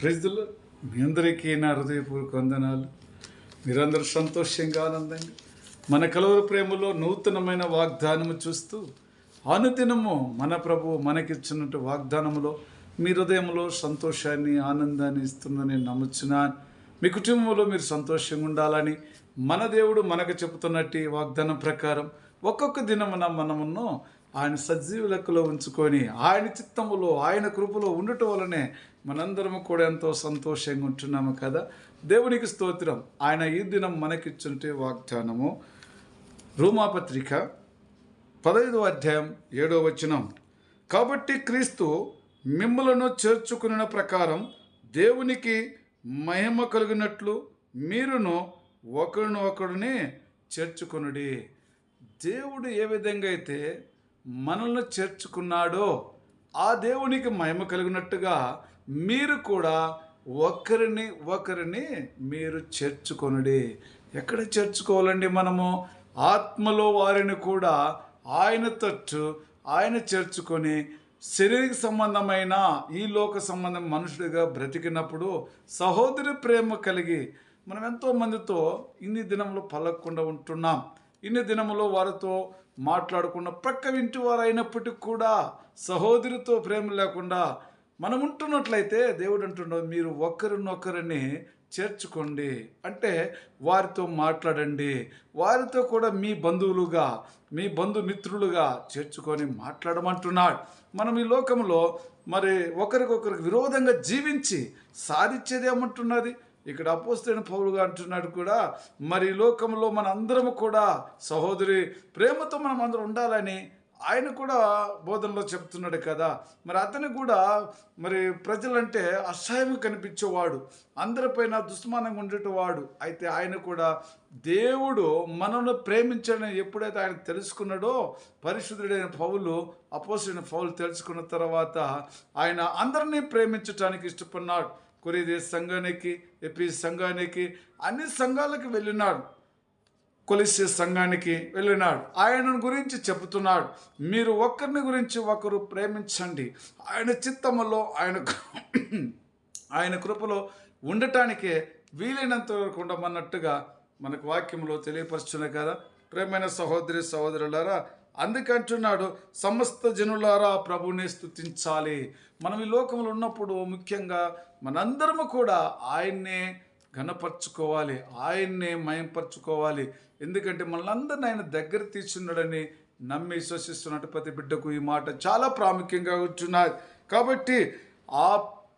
ప్రజలు మీ అందరికీ నా హృదయపూర్వక వందనాలు. మీరందరూ సంతోషంగా ఆనందంగా మన కలవర ప్రేమలో నూతనమైన వాగ్దానము చూస్తూ అనుదినము మన ప్రభు మనకిచ్చినట్టు వాగ్దానములో మీ హృదయంలో సంతోషాన్ని ఆనందాన్ని ఇస్తుందని నేను నమ్ముచున్నాను. మీ కుటుంబంలో మీరు సంతోషంగా ఉండాలని మన దేవుడు మనకు చెబుతున్నట్టు ఈ వాగ్దానం ప్రకారం ఒక్కొక్క దినమున మనమున్నో ఆయన సజీవ లెక్కలో ఉంచుకొని ఆయన చిత్తములో ఆయన కృపలో ఉండటం వలనే మనందరము కూడా ఎంతో సంతోషంగా ఉంటున్నాము కదా. దేవునికి స్తోత్రం. ఆయన ఈ దినం మనకిచ్చుంటే వాగ్దానము. రోమాపత్రిక పదహైదో అధ్యాయం ఏడో వచనం. కాబట్టి క్రీస్తు మిమ్మలను చేర్చుకున్న ప్రకారం దేవునికి మహిమ కలిగినట్లు మీరును ఒకరిని ఒకరిని చేర్చుకొనుడి. దేవుడు ఏ విధంగా అయితే మనల్ని చేర్చుకున్నాడో ఆ దేవునికి మహిమ కలిగినట్టుగా మీరు కూడా ఒకరిని ఒకరిని మీరు చేర్చుకొనుడి. ఎక్కడ చేర్చుకోవాలండి మనము? ఆత్మలో వారిని కూడా ఆయన తట్టు ఆయన చేర్చుకొని శరీర సంబంధమైన ఈ లోక సంబంధం మనుషుడిగా బ్రతికినప్పుడు సహోదరి ప్రేమ కలిగి మనం ఎంతో మందితో ఇన్ని దినంలో పలకకుండా ఉంటున్నాం. ఇన్ని దినములో వారితో మాట్లాడకుండా ప్రక్క వింటి వారు అయినప్పటికీ కూడా సహోదరితో ప్రేమ లేకుండా మనం ఉంటున్నట్లయితే దేవుడు అంటున్నాడు మీరు ఒకరినొకరిని చేర్చుకోండి. అంటే వారితో మాట్లాడండి. వారితో కూడా మీ బంధువులుగా మీ బంధుమిత్రులుగా చేర్చుకొని మాట్లాడమంటున్నాడు. మనం ఈ లోకంలో మరి ఒకరికొకరికి విరోధంగా జీవించి సాధించేది ఏమంటున్నది? ఇక్కడ అపోస్తైన పౌలుగా అంటున్నాడు కూడా మరి లోకంలో మన అందరము కూడా సహోదరి ప్రేమతో మనం అందరం ఉండాలని ఆయన కూడా బోధనలో చెప్తున్నాడు కదా. మరి అతను కూడా మరి ప్రజలంటే అసహ్యం కనిపించేవాడు అందరిపైన దుస్మానంగా ఉండేటవాడు. అయితే ఆయన కూడా దేవుడు మనల్ని ప్రేమించడని ఎప్పుడైతే ఆయన తెలుసుకున్నాడో పరిశుద్ధుడైన పౌలు అపోసిన పౌలు తెలుసుకున్న తర్వాత ఆయన అందరినీ ప్రేమించడానికి ఇష్టపడినాడు. కొరిదే సంఘానికి ఎపి సంఘానికి అన్ని సంఘాలకు వెళ్ళినాడు. కొలిసే సంఘానికి వెళ్ళినాడు. ఆయన గురించి చెబుతున్నాడు. మీరు ఒకరిని గురించి ఒకరు ప్రేమించండి. ఆయన చిత్తములో ఆయన ఆయన కృపలో ఉండటానికే వీలైనంత వరకు ఉండమన్నట్టుగా మనకు వాక్యంలో తెలియపరుచున్నాయి కదా. ప్రేమైన సహోదరి సహోదరులారా అందుకంటున్నాడు సమస్త జనులారా ప్రభుని స్థుతించాలి మనం ఈ లోకంలో ఉన్నప్పుడు ముఖ్యంగా మనందరము కూడా ఆయన్నే ఘనపరచుకోవాలి ఆయన్నే మయంపరచుకోవాలి. ఎందుకంటే మనల్ని ఆయన దగ్గర తీర్చున్నాడని నమ్మి విశ్వసిస్తున్నట్టు ప్రతి బిడ్డకు ఈ మాట చాలా ప్రాముఖ్యంగా ఉంటున్నది కాబట్టి ఆ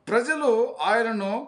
ప్రజలు ఆయనను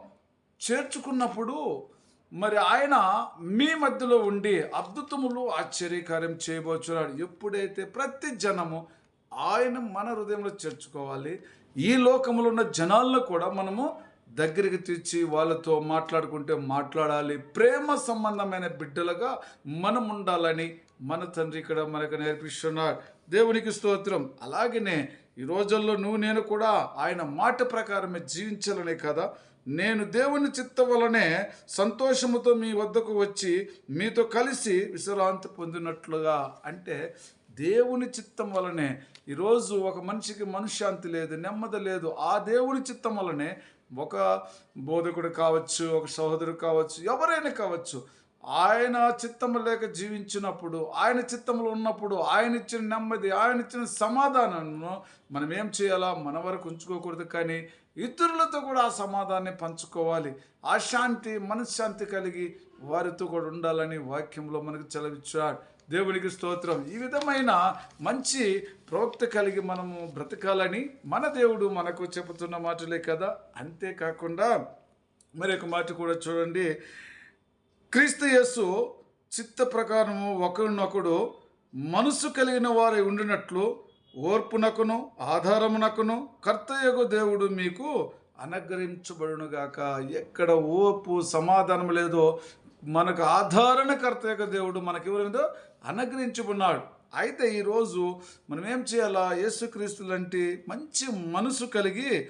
చేర్చుకున్నప్పుడు మరి ఆయన మీ మధ్యలో ఉండి అద్భుతములు ఆశ్చర్యకార్యం చేయబోచున్నాడు. ఎప్పుడైతే ప్రతి జనము ఆయన మన హృదయంలో చేర్చుకోవాలి ఈ లోకములో ఉన్న జనాలను కూడా మనము దగ్గరికి తెచ్చి వాళ్ళతో మాట్లాడుకుంటే మాట్లాడాలి. ప్రేమ సంబంధమైన బిడ్డలుగా మనం ఉండాలని మన తండ్రి ఇక్కడ మనకు నేర్పిస్తున్నాడు దేవునికి స్తోత్రం. అలాగనే ఈ రోజుల్లో నువ్వు నేను కూడా ఆయన మాట ప్రకారమే జీవించాలనే కదా. నేను దేవుని చిత్త వలనే సంతోషముతో మీ వద్దకు వచ్చి మీతో కలిసి విశ్రాంతి పొందినట్లుగా అంటే దేవుని చిత్తం వలనే ఈరోజు ఒక మనిషికి మనశ్శాంతి లేదు నెమ్మది లేదు. ఆ దేవుని చిత్తం వలనే ఒక బోధకుడు కావచ్చు ఒక సహోదరు కావచ్చు ఎవరైనా కావచ్చు ఆయన చిత్తము లేక జీవించినప్పుడు ఆయన చిత్తములో ఉన్నప్పుడు ఆయన ఇచ్చిన నెమ్మది ఆయన ఇచ్చిన సమాధానాన్ని మనం ఏం చేయాలా? మన వరకు ఉంచుకోకూడదు కానీ ఇతరులతో కూడా ఆ సమాధానాన్ని పంచుకోవాలి. ఆ శాంతి మనశ్శాంతి కలిగి వారితో కూడా ఉండాలని వాక్యంలో మనకు చలవిచ్చాడు దేవునికి స్తోత్రం. ఈ విధమైన మంచి ప్రవక్త కలిగి మనము బ్రతకాలని మన దేవుడు మనకు చెబుతున్న మాటలే కదా. అంతేకాకుండా మరొక మాట కూడా చూడండి. క్రీస్తు యస్సు చిత్త ప్రకారము ఒకరినొకడు మనసు కలిగిన వారై ఉండినట్లు ఓర్పునకును ఆధారమునకును కర్తయ్యకు దేవుడు మీకు అనుగ్రహించబడునుగాక. ఎక్కడ ఓర్పు సమాధానం లేదో మనకు ఆధారణకర్తయ్యక దేవుడు మనకి ఎవరైందో అనుగ్రహించుకున్నాడు అయితే ఈరోజు మనం ఏం చేయాలా? యేసుక్రీస్తు లాంటి మంచి మనసు కలిగి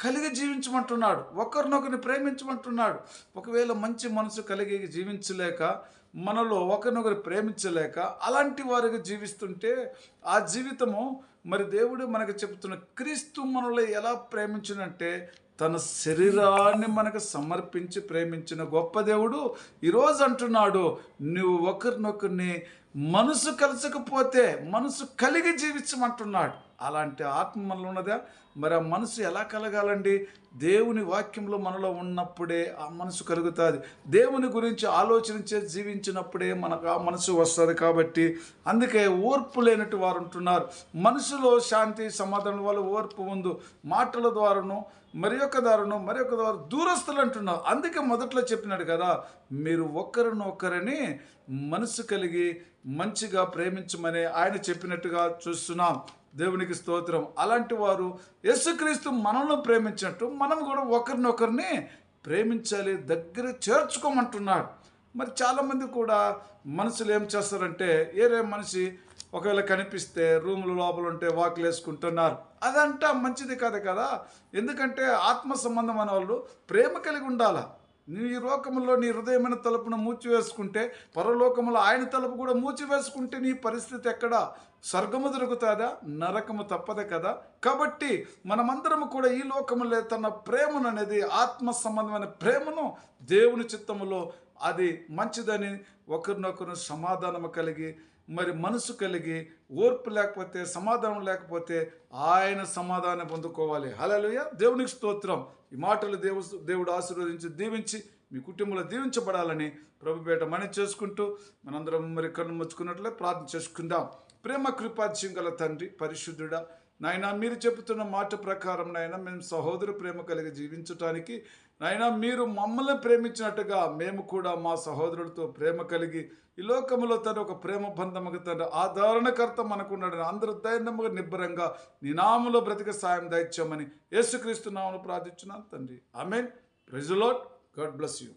కలిగి జీవించమంటున్నాడు. ఒకరినొకరిని ప్రేమించమంటున్నాడు. ఒకవేళ మంచి మనసు కలిగి జీవించలేక మనలో ఒకరినొకరు ప్రేమించలేక అలాంటి వారికి జీవిస్తుంటే ఆ జీవితము మరి దేవుడు మనకు చెప్తున్న క్రీస్తు మనలో ఎలా ప్రేమించినంటే తన శరీరాన్ని మనకు సమర్పించి ప్రేమించిన గొప్ప దేవుడు ఈరోజు అంటున్నాడు నువ్వు ఒకరినొకరిని మనసు కలచకపోతే మనసు కలిగి జీవించమంటున్నాడు. అలాంటి ఆత్మ మనలో ఉన్నదా? మరి ఆ మనసు ఎలా కలగాలండి? దేవుని వాక్యంలో మనలో ఉన్నప్పుడే ఆ మనసు కలుగుతుంది. దేవుని గురించి ఆలోచించే జీవించినప్పుడే మనకు ఆ మనసు వస్తుంది కాబట్టి అందుకే ఓర్పు లేనట్టు వారు ఉంటున్నారు. మనసులో శాంతి సమాధానం వల్ల ఓర్పు ఉంది. మాటల ద్వారాను మరి యొక్క దారును మరి యొక్క ద్వారా దూరస్తులు అంటున్నారు. అందుకే మొదట్లో చెప్పినాడు కదా మీరు ఒకరినొకరిని మనసు కలిగి మంచిగా ప్రేమించమని ఆయన చెప్పినట్టుగా చూస్తున్నాం. దేవునికి స్తోత్రం. అలాంటి వారు యేసుక్రీస్తు మనల్ని ప్రేమించినట్టు మనం కూడా ఒకరినొకరిని ప్రేమించాలి దగ్గర చేర్చుకోమంటున్నాడు. మరి చాలామంది కూడా మనుషులు ఏం చేస్తారంటే ఏరే మనిషి ఒకవేళ కనిపిస్తే రూముల లోపల ఉంటే వాకులు వేసుకుంటున్నారు. అదంటా మంచిది కాదు కదా. ఎందుకంటే ఆత్మ సంబంధం అనే వాళ్ళు ప్రేమ కలిగి ఉండాలా? నీ లోకంలో నీ హృదయమైన తలుపును మూచివేసుకుంటే పరలోకములో ఆయన తలుపు కూడా మూచివేసుకుంటే నీ పరిస్థితి ఎక్కడ? స్వర్గము దొరుకుతుందా? నరకము తప్పదు కదా? కాబట్టి మనమందరము కూడా ఈ లోకములో తన ప్రేమను అనేది ఆత్మ సంబంధమైన ప్రేమను దేవుని చిత్తములో అది మంచిదని ఒకరినొకరు సమాధానము కలిగి మరి మనసు కలిగి ఓర్పు లేకపోతే సమాధానం లేకపోతే ఆయన సమాధానం పొందుకోవాలి. హలలుయ దేవునికి స్తోత్రం. ఈ మాటలు దేవు దేవుడు ఆశీర్వదించి దీవించి మీ కుటుంబంలో దీవించబడాలని ప్రభుపేట మనం చేసుకుంటూ మనందరం మరి కన్ను ముచ్చుకున్నట్లే ప్రార్థన చేసుకుందాం. ప్రేమ కృపాధ్యం గల తండ్రి పరిశుద్ధుడా నాయన మీరు చెబుతున్న మాట ప్రకారం నాయన మేము సహోదరు ప్రేమ కలిగి జీవించటానికి నాయన మీరు మమ్మల్ని ప్రేమించినట్టుగా మేము కూడా మా సహోదరుడితో ప్రేమ కలిగి ఈ లోకములో తన ఒక ప్రేమ బంధముగా తన ఆదరణకర్త మనకున్నాడు అందరూ ధైర్యముగా నిబ్బరంగా నీ నామలో బ్రతిక సాయం దయచామని యేసుక్రీస్తు నామను ప్రార్థించున్నాను తండ్రి. ఐ మీన్ ప్రెజులాట్ గాడ్ బ్లెస్ యూ.